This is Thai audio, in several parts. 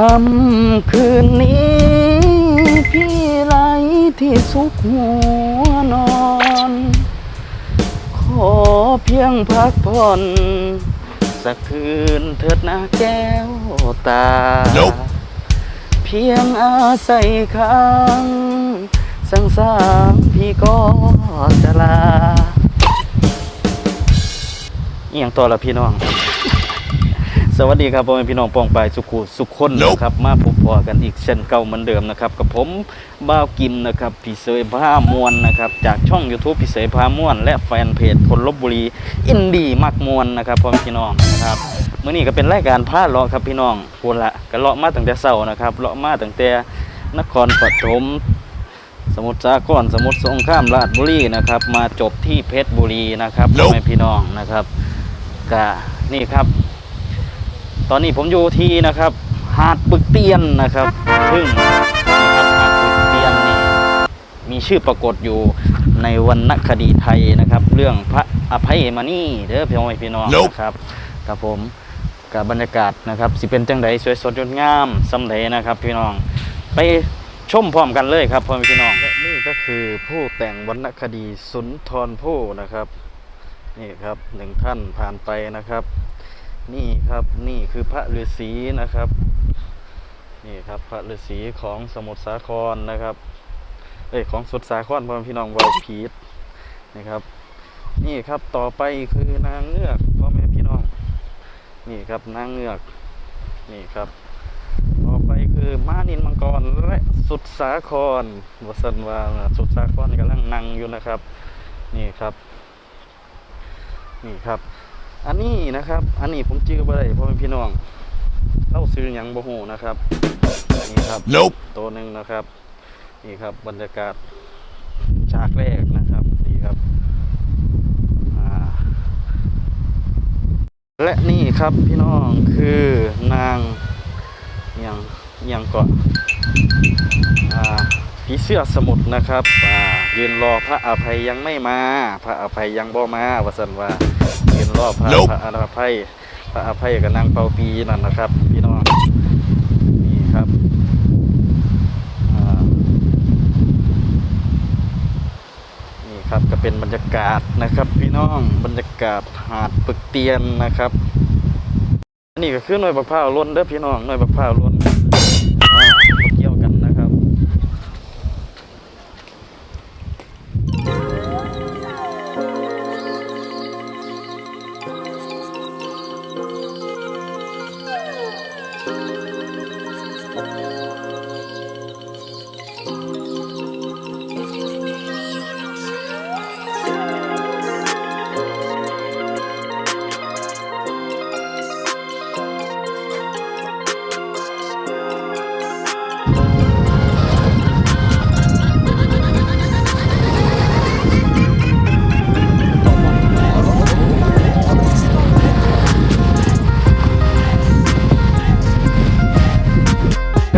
ค่ำคืนนี้ พี่ไหลที่สุขหัวนอน ขอเพียงพักผ่อน สักคืนเถิดนะแก้วตา Nope เพียงอาศัยค้างสังสารพี่ก็จะลาเอียงตัวละพี่น้อง สวัสดีครับพ่อแม่พี่น้องปองปายสุขุสุขคน Nope นะครับมาพบพอกันอีกเช่นเก่าเหมือนเดิมนะครับกับผมบ้าวกิมนะครับพี่เสยผ้ามวนนะครับจากช่อง YouTube พี่เสยผ้ามวน และแฟนเพจคนลบบุรีอินดีมักมวนนะครับพ่อแม่พี่น้องนะครับมื้อนี้ก็เป็นรายการพาเลาะครับพี่น้องพูนละก็เลาะมาตั้งแต่เช้านะครับเลาะมาตั้งแต่นครปฐมสมุทรสาครสมุทรสงครามราชบุรีนะครับมาจบที่เพชรบุรีนะครับพ่อ Nope แม่พี่น้องนะครับกะนี่ครับ ตอนนี้ผมอยู่ที่นะครับ หาดปึกเตียนนะครับซึ่งนะครับหาดปึกเตียนนี่มีชื่อปรากฏอยู่ในวรรณคดีไทยนะครับ เรื่องพระอภัยมณีเด้อพี่น้องพี่น้อง Nope นะครับกับผมกับบรรยากาศนะครับ สิเป็นจังไดสวยสดงดงามสำเร็นะครับ พี่น้องไปชมพร้อมกันเลยครับพ่อแม่พี่น้องและนี่ก็คือผู้แต่งวรรณคดีสุนทรภู่นะครับ นี่ครับหนึ่งท่านผ่านไปนะครับ นี่ครับนี่คือพระฤาษีนะครับ นี่ครับพระฤาษีของสมุทรสาครนะครับ เอ้ยของสุดสาครพ่อแม่พี่น้องวาวพีดนะครับ นี่ครับต่อไปคือนางเงือกพ่อแม่พี่น้อง นี่ครับนางเงือก นี่ครับ ต่อไปคือม้านินมังกรและสุดสาครวสันวาสุดสาครกำลังนั่งอยู่นะครับ นี่ครับ นี่ครับ อันนี้นะครับ อันนี้ผมจื้อบ่ได้เพราะเป็นพี่น้องเล่าซื้อหยังบ่ฮู้นะครับ นี่ครับ Nope ตัวหนึ่งนะครับ นี่ครับบรรยากาศฉากแรกนะครับ นี่ครับอ่าและนี่ครับพี่น้องคือนางยังยังเกาะอ่าผีเสื้อสมุทรนะครับอ่ายืนรอพระอภัยยังไม่มา พระอภัยยังบ่มาวสันว่า ยืนรอพระ Nope พระอภัยพระอภัยกับนางเปาปีนั่นนะครับ พี่น้องนี่ครับอ่านี่ครับก็เป็นบรรยากาศนะครับ พี่น้องบรรยากาศหาดปึกเตียนนะครับอันนี่ก็คือหน่วยบักพร้าวล้นเด้อพี่น้องหน่วยบักพร้าวล้น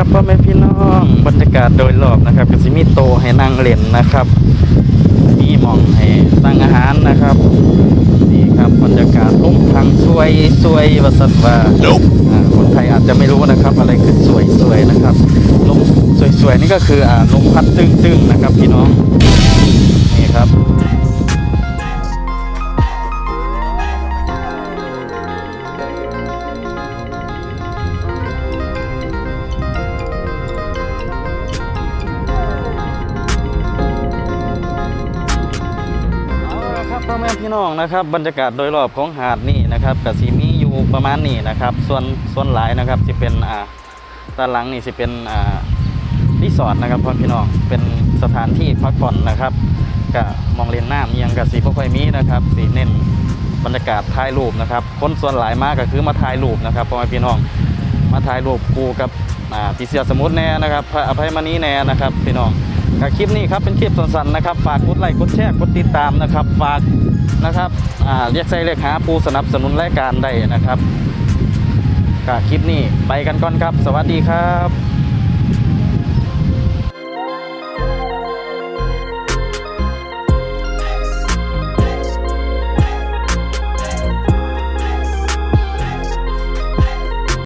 ครับพ่อแม่พี่น้องบรรยากาศโดยรอบนะครับก็สิมีโตะให้นั่งเล่นนะครับ มีหมองให้ตั้งอาหารนะครับนี่ครับบรรยากาศลมทางสวยสวยวสันว่า Nope อ่าคนไทยอาจจะไม่รู้นะครับ อะไรคือสวยสวยนะครับลมสวยๆนี่ก็คืออ่าลมพัดตึ้งๆนะครับพี่น้องนี่ครับ ม่พี่น้องนะครับ บรรยากาศโดยรอบของหาดนี่นะครับกับสีมีอยู่ประมาณนี้นะครับ ส่วนส่วนหลายนะครับสิเป็นอ่าด้านหลังนี่สิเป็นอ่ารีสอร์ทนะครับพ่อพี่น้องเป็นสถานที่พักผ่อนนะครับก็มองเล่นน้ำอิหยังกับสีพ่ค่อยมีนะครับ สีเน้นบรรยากาศถ่ายรูปนะครับ คนส่วนหลายมากก็คือมาถ่ายรูปนะครับพ่อพี่น้องมาถ่ายรูปคู่กับอ่าปีเสียสมุทรแน่นะครับพระอภัยมณีแน่นะครับพี่น้องกับคลิปนี้ครับเป็นคลิปสั้นๆนะครับ ฝากกดไลค์กดแชร์กดติดตามนะครับ ฝาก นะครับอ่าเรียกใส่เรียกหาผู้สนับสนุนรายการได้นะครับกับคลิปนี้ไปกันก่อนครับ สวัสดีครับ